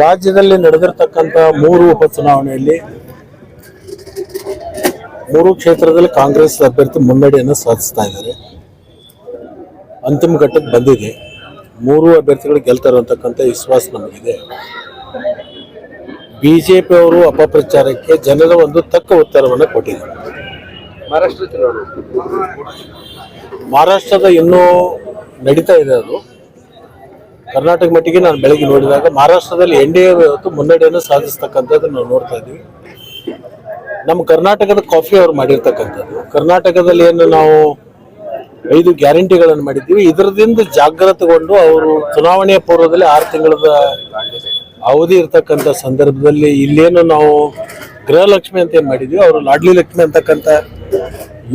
ರಾಜ್ಯದಲ್ಲಿ ನಡೆದಿರ್ತಕ್ಕಂಥ ಮೂರು ಉಪಚುನಾವಣೆಯಲ್ಲಿ ಮೂರು ಕ್ಷೇತ್ರದಲ್ಲಿ ಕಾಂಗ್ರೆಸ್ ಅಭ್ಯರ್ಥಿ ಮುನ್ನಡೆಯನ್ನು ಸಾಧಿಸ್ತಾ ಇದ್ದಾರೆ. ಅಂತಿಮ ಘಟ್ಟಕ್ಕೆ ಬಂದಿದೆ. ಮೂರು ಅಭ್ಯರ್ಥಿಗಳು ಗೆಲ್ತಾರೆ ಅಂತಕ್ಕಂಥ ವಿಶ್ವಾಸ ನಮಗಿದೆ. ಬಿ ಜೆ ಅವರು ಅಪಪ್ರಚಾರಕ್ಕೆ ಜನರ ಒಂದು ತಕ್ಕ ಉತ್ತರವನ್ನು ಕೊಟ್ಟಿದ್ದಾರೆ. ಮಹಾರಾಷ್ಟ್ರದ ಇನ್ನೂ ನಡೀತಾ ಇದೆ ಅದು. ಕರ್ನಾಟಕ ಮಟ್ಟಿಗೆ ನಾನು ಬೆಳಗ್ಗೆ ನೋಡಿದಾಗ ಮಹಾರಾಷ್ಟ್ರದಲ್ಲಿ ಎನ್ ಡಿ ಮುನ್ನಡೆಯನ್ನು ಸಾಧಿಸ್ತಕ್ಕಂಥದ್ದು ನಾವು ನೋಡ್ತಾ ಇದ್ದೀವಿ. ನಮ್ಮ ಕರ್ನಾಟಕದ ಕಾಫಿ ಅವ್ರು ಮಾಡಿರ್ತಕ್ಕಂಥದ್ದು. ಕರ್ನಾಟಕದಲ್ಲಿ ಏನು ನಾವು ಐದು ಗ್ಯಾರಂಟಿಗಳನ್ನು ಮಾಡಿದ್ದೀವಿ. ಇದರದಿಂದ ಜಾಗೃತಗೊಂಡು ಅವರು ಚುನಾವಣೆಯ ಪೂರ್ವದಲ್ಲಿ ಆರು ತಿಂಗಳದ ಅವಧಿ ಇರ್ತಕ್ಕಂಥ ಸಂದರ್ಭದಲ್ಲಿ ಇಲ್ಲೇನು ನಾವು ಗೃಹಲಕ್ಷ್ಮಿ ಅಂತ ಏನು ಮಾಡಿದ್ವಿ. ಅವರು ಲಾಡ್ಲಿ ಲಕ್ಷ್ಮಿ ಅಂತಕ್ಕಂಥ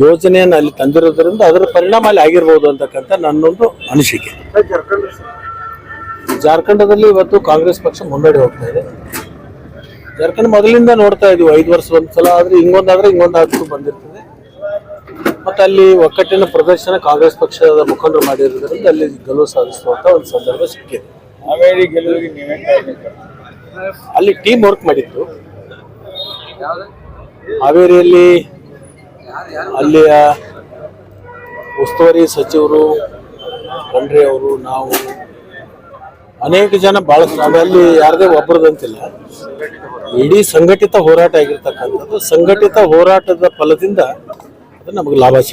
ಯೋಜನೆಯನ್ನು ಅಲ್ಲಿ ತಂದಿರೋದ್ರಿಂದ ಅದರ ಪರಿಣಾಮ ಅಲ್ಲಿ ಆಗಿರ್ಬೋದು ಅಂತಕ್ಕಂಥ ನನ್ನೊಂದು ಅನಿಸಿಕೆ. ಜಾರ್ಖಂಡದಲ್ಲಿ ಇವತ್ತು ಕಾಂಗ್ರೆಸ್ ಪಕ್ಷ ಮುನ್ನಡೆ ಹೋಗ್ತಾ ಇದೆ. ಜಾರ್ಖಂಡ್ ಮೊದಲಿಂದ ನೋಡ್ತಾ ಇದೀವಿ ಐದು ವರ್ಷ ಒಂದ್ಸಲ ಆದ್ರೆ ಹಿಂಗೊಂದಾದ್ರೆ ಹಿಂಗೊಂದಾದ್ರು ಬಂದಿರ್ತದೆ. ಮತ್ತೆ ಅಲ್ಲಿ ಒಕ್ಕಟ್ಟಿನ ಪ್ರದರ್ಶನ ಕಾಂಗ್ರೆಸ್ ಪಕ್ಷದ ಮುಖಂಡರು ಮಾಡಿರೋದ್ರಿಂದ ಅಲ್ಲಿ ಗೆಲುವು ಸಾಧಿಸುವಂತ ಒಂದು ಸಂದರ್ಭ ಸಿಕ್ಕಿದೆ. ಅಲ್ಲಿ ಟೀಮ್ ವರ್ಕ್ ಮಾಡಿತ್ತು ಹಾವೇರಿಯಲ್ಲಿ ಅಲ್ಲಿಯ ಉಸ್ತುವಾರಿ ಸಚಿವರು ಖಂಡ್ರೆ ಅವರು ನಾವು ಅನೇಕ ಜನ ಬಹಳಷ್ಟು ಅಲ್ಲಿ ಯಾರದೇ ಒಬ್ಬರದಂತಿಲ್ಲ ಇಡೀ ಸಂಘಟಿತ ಹೋರಾಟ ಆಗಿರ್ತಕ್ಕಂಥದ್ದು ಸಂಘಟಿತ ಹೋರಾಟದ ಫಲದಿಂದ ಅದು ನಮಗೆ ಲಾಭ